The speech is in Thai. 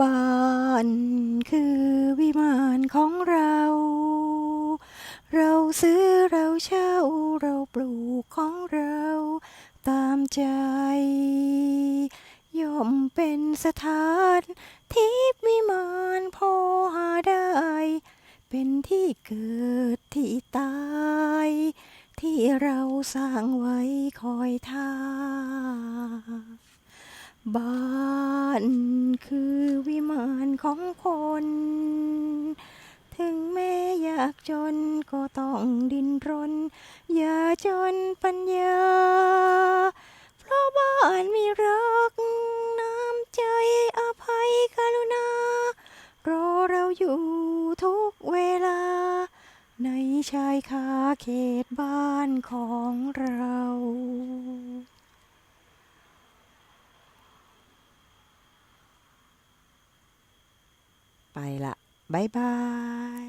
บ้านคือวิมานของเรา เราซื้อเราเช่าเราปลูกของเราตามใจ ย่อมเป็นสถานทิพวิมานพอหาได้ เป็นที่เกิดที่ตาย ที่เราสร้างไว้คอยท่าบ้าน ของคน ถึงแม้อยากจนก็ต้องดิ้นรน อย่าจนปัญญา เพราะบ้านมีรักน้ำใจอภัยกรุณารอเราอยู่ทุกเวลา ในชายคาเขตบ้านของเรา ไปละบายบาย